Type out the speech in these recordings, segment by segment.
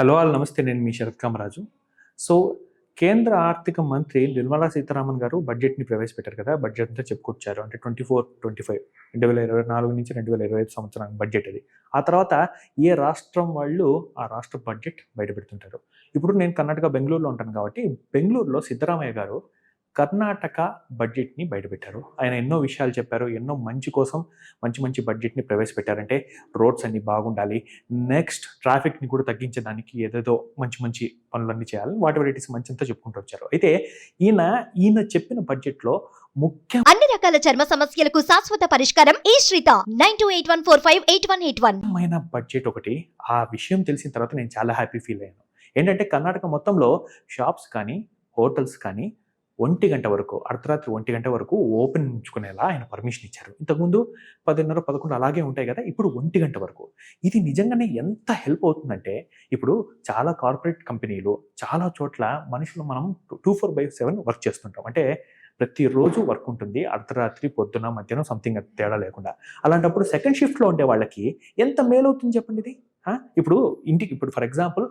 Hello all నమస్తే నేను మీ Sarath Kamaraju. So కేంద్ర ఆర్థిక మంత్రి నిర్మలా సీతారామన్ గారు బడ్జెట్ని ప్రవేశపెట్టారు కదా బడ్జెట్ అంతా చెప్పుకొచ్చారు. అంటే ట్వంటీ ఫోర్ ట్వంటీ ఫైవ్ రెండు వేల ఇరవై నాలుగు నుంచి రెండు వేల ఇరవై ఐదు సంవత్సరం బడ్జెట్ అది. ఆ తర్వాత ఏ రాష్ట్రం వాళ్ళు ఆ రాష్ట్ర బడ్జెట్ బయటపెడుతుంటారు? ఇప్పుడు నేను కర్ణాటక బెంగళూరులో ఉంటాను కాబట్టి బెంగళూరులో సిద్ధరామయ్య గారు కర్ణాటక బడ్జెట్ని బయటపెట్టారు. ఆయన ఎన్నో విషయాలు చెప్పారు. ఎన్నో మంచి కోసం మంచి మంచి బడ్జెట్ని ప్రవేశపెట్టారంటే రోడ్స్ అన్ని బాగుండాలి. నెక్స్ట్ ట్రాఫిక్ని కూడా తగ్గించడానికి ఏదేదో మంచి మంచి పనులన్నీ చేయాలి. వాటి వెరైటీస్ మంచి చెప్పుకుంటూ వచ్చారు. అయితే ఈయన ఈయన చెప్పిన బడ్జెట్లో ముఖ్య అన్ని రకాల చర్మ సమస్యలకు శాశ్వత పరిష్కారం ఈ శ్రీత. Nine two eight one four five eight one eight one. Budget ఒకటి. ఆ విషయం తెలిసిన తర్వాత నేను చాలా హ్యాపీ ఫీల్ అయ్యాను. ఏంటంటే కర్ణాటక మొత్తంలో షాప్స్ కానీ హోటల్స్ కానీ ఒంటి గంట వరకు అర్ధరాత్రి ఒంటి గంట వరకు ఓపెన్ ఉంచుకునేలా ఆయన పర్మిషన్ ఇచ్చారు. ఇంతకుముందు పదిన్నర పదకొండు అలాగే ఉంటాయి కదా ఇప్పుడు ఒంటి గంట వరకు. ఇది నిజంగానే ఎంత హెల్ప్ అవుతుందంటే ఇప్పుడు చాలా కార్పొరేట్ కంపెనీలు చాలా చోట్ల మనుషులు మనం two four by seven work చేస్తుంటాం. అంటే ప్రతిరోజు వర్క్ ఉంటుంది అర్ధరాత్రి పొద్దున మధ్యాహ్నం సంథింగ్ తేడా లేకుండా. అలాంటప్పుడు సెకండ్ షిఫ్ట్లో ఉండే వాళ్ళకి ఎంత మేలవుతుంది చెప్పండి ఇది? ఇప్పుడు ఇంటికి ఇప్పుడు for example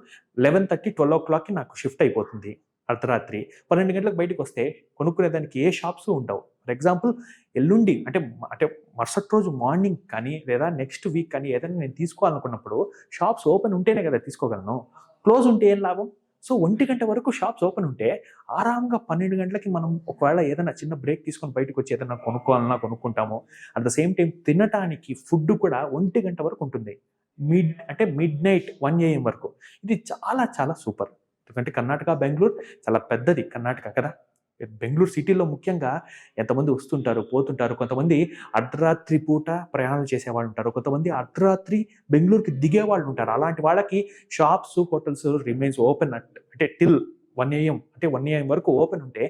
eleven thirty twelve ఓ క్లాక్కి నాకు షిఫ్ట్ అయిపోతుంది. అర్ధరాత్రి పన్నెండు గంటలకు బయటకు వస్తే కొనుక్కునేదానికి ఏ షాప్స్ ఉండవు. ఫర్ ఎగ్జాంపుల్ ఎల్లుండి అంటే అంటే మరుసటి రోజు మార్నింగ్ కానీ లేదా నెక్స్ట్ వీక్ కానీ ఏదైనా నేను తీసుకోవాలనుకున్నప్పుడు షాప్స్ ఓపెన్ ఉంటేనే కదా తీసుకోగలను. క్లోజ్ ఉంటే ఏం లాభం? సో ఒంటి గంట వరకు షాప్స్ ఓపెన్ ఉంటే ఆరాంగా పన్నెండు గంటలకి మనం ఒకవేళ ఏదైనా చిన్న బ్రేక్ తీసుకొని బయటకు వచ్చి ఏదైనా కొనుక్కోవాలన్నా కొనుక్కుంటాము అట్ ద సేమ్ టైం తినటానికి ఫుడ్ కూడా ఒంటి గంట వరకు ఉంటుంది. మిడ్ అంటే మిడ్ నైట్ వన్ ఏఎం వరకు. ఇది చాలా చాలా సూపర్ ఎందుకంటే కర్ణాటక బెంగళూరు చాలా పెద్దది కర్ణాటక కదా. బెంగళూరు సిటీలో ముఖ్యంగా ఎంతమంది వస్తుంటారు పోతుంటారు కొంతమంది అర్ధరాత్రి పూట ప్రయాణాలు చేసేవాళ్ళు ఉంటారు కొంతమంది అర్ధరాత్రి బెంగళూరుకి దిగే వాళ్ళు ఉంటారు. అలాంటి వాళ్ళకి షాప్స్ హోటల్స్ రిమైన్స్ ఓపెన్ అంటే టిల్ వన్ ఏఎం అంటే వన్ ఏఎం వరకు ఓపెన్ ఉంటే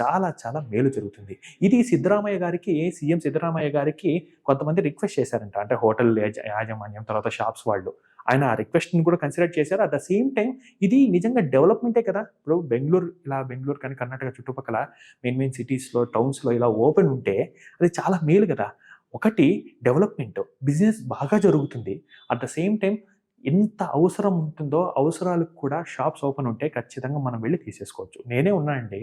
చాలా చాలా మేలు జరుగుతుంది. ఇది సిద్ధరామయ్య గారికి సీఎం సిద్ధరామయ్య గారికి కొంతమంది రిక్వెస్ట్ చేశారంట. అంటే హోటల్ యాజమాన్యం తర్వాత షాప్స్ వాళ్ళు. ఆయన ఆ రిక్వెస్ట్ని కూడా కన్సిడర్ చేశారు. అట్ ద సేమ్ టైం ఇది నిజంగా డెవలప్మెంటే కదా. ఇప్పుడు బెంగళూరు ఇలా బెంగళూరు కానీ కర్ణాటక చుట్టుపక్కల మెయిన్ మెయిన్ సిటీస్లో టౌన్స్లో ఇలా ఓపెన్ ఉంటే అది చాలా మేలు కదా. ఒకటి డెవలప్మెంట్ బిజినెస్ బాగా జరుగుతుంది. అట్ ద సేమ్ టైం ఎంత అవసరం ఉంటుందో అవసరాలకు కూడా షాప్స్ ఓపెన్ ఉంటే ఖచ్చితంగా మనం వెళ్ళి తీసేసుకోవచ్చు. నేనే ఉన్నానండి.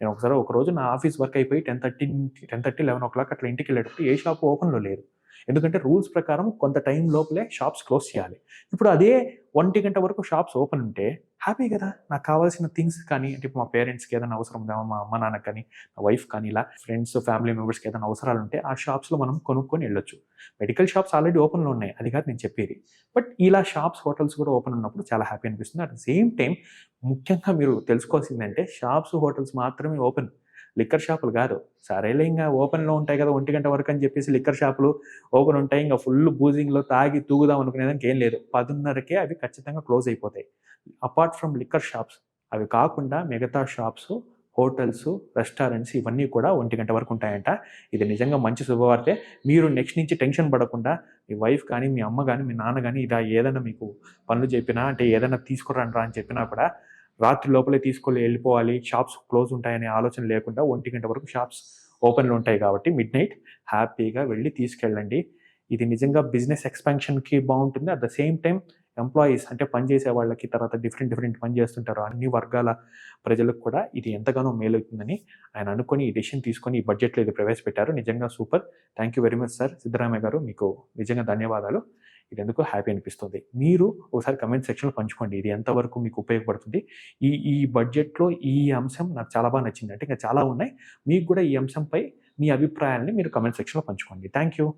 నేను ఒకసారి ఒక రోజు నా ఆఫీస్ వర్క్ అయిపోయి ten thirty ten thirty eleven o'clock అట్లా ఇంటికి వెళ్ళేటప్పుడు ఏ షాప్ ఓపెన్లో లేదు. ఎందుకంటే రూల్స్ ప్రకారం కొంత టైం లోపలే షాప్స్ క్లోజ్ చేయాలి. ఇప్పుడు అదే ఒంటి గంట వరకు షాప్స్ ఓపెన్ ఉంటే హ్యాపీ కదా. నాకు కావాల్సిన థింగ్స్ కానీ అంటే ఇప్పుడు మా పేరెంట్స్కి ఏదైనా అవసరం ఉందా? మా అమ్మ నాన్నకి కానీ మా వైఫ్ కానీ ఇలా ఫ్రెండ్స్ ఫ్యామిలీ మెంబర్స్కి ఏదైనా అవసరాలు ఉంటే ఆ షాప్స్లో మనం కొనుక్కొని వెళ్ళొచ్చు. మెడికల్ షాప్స్ ఆల్రెడీ ఓపెన్లో ఉన్నాయి. అది కాదు నేను చెప్పేది. బట్ ఇలా షాప్స్ హోటల్స్ కూడా ఓపెన్ ఉన్నప్పుడు చాలా హ్యాపీ అనిపిస్తుంది. అట్ ద సేమ్ టైం ముఖ్యంగా మీరు తెలుసుకోవాల్సిందంటే షాప్స్ హోటల్స్ మాత్రమే ఓపెన్. లిక్కర్ షాపులు కాదు. సరేలే ఇంకా ఓపెన్లో ఉంటాయి కదా ఒంటి గంట వరకు అని చెప్పేసి లిక్కర్ షాపులు ఓపెన్ ఉంటాయి. ఇంకా ఫుల్ బూజింగ్లో తాగి తూగుదాం అనుకునేదానికి ఏం లేదు. పదున్నరకే అవి ఖచ్చితంగా క్లోజ్ అయిపోతాయి. అపార్ట్ ఫ్రమ్ లిక్కర్ షాప్స్ అవి కాకుండా మిగతా షాప్స్ హోటల్స్ రెస్టారెంట్స్ ఇవన్నీ కూడా ఒంటి గంట వరకు ఉంటాయంట. ఇది నిజంగా మంచి శుభవార్తే. మీరు నెక్స్ట్ నుంచి టెన్షన్ పడకుండా మీ వైఫ్ కానీ మీ అమ్మ కానీ మీ నాన్న కానీ ఇలా ఏదైనా మీకు పనులు చెప్పినా అంటే ఏదైనా తీసుకురండ్రా అని చెప్పినా కూడా రాత్రి లోపలే తీసుకొని వెళ్ళిపోవాలి. షాప్స్ క్లోజ్ ఉంటాయనే ఆలోచన లేకుండా ఒంటి గంట వరకు షాప్స్ ఓపెన్లో ఉంటాయి కాబట్టి మిడ్ నైట్ హ్యాపీగా వెళ్ళి తీసుకెళ్ళండి. ఇది నిజంగా బిజినెస్ ఎక్స్పాన్షన్కి బాగుంటుంది. At the same time employees అంటే పనిచేసే వాళ్ళకి తర్వాత డిఫరెంట్ డిఫరెంట్ పని చేస్తుంటారు. అన్ని వర్గాల ప్రజలకు కూడా ఇది ఎంతగానో మేలవుతుందని ఆయన అనుకొని ఈ డెసిషన్ తీసుకొని ఈ బడ్జెట్లో ఇది ప్రవేశపెట్టారు. నిజంగా super. Thank you very much sir. Siddaramaiah గారు మీకు నిజంగా ధన్యవాదాలు. ఇది ఎందుకు హ్యాపీ అనిపిస్తుంది. మీరు ఒకసారి కమెంట్ సెక్షన్లో పంచుకోండి. ఇది ఎంతవరకు మీకు ఉపయోగపడుతుంది? ఈ ఈ బడ్జెట్లో ఈ అంశం నాకు చాలా బాగా నచ్చింది. అంటే ఇంకా చాలా ఉన్నాయి. మీకు కూడా ఈ అంశంపై మీ అభిప్రాయాన్ని మీరు కమెంట్ సెక్షన్లో పంచుకోండి. Thank you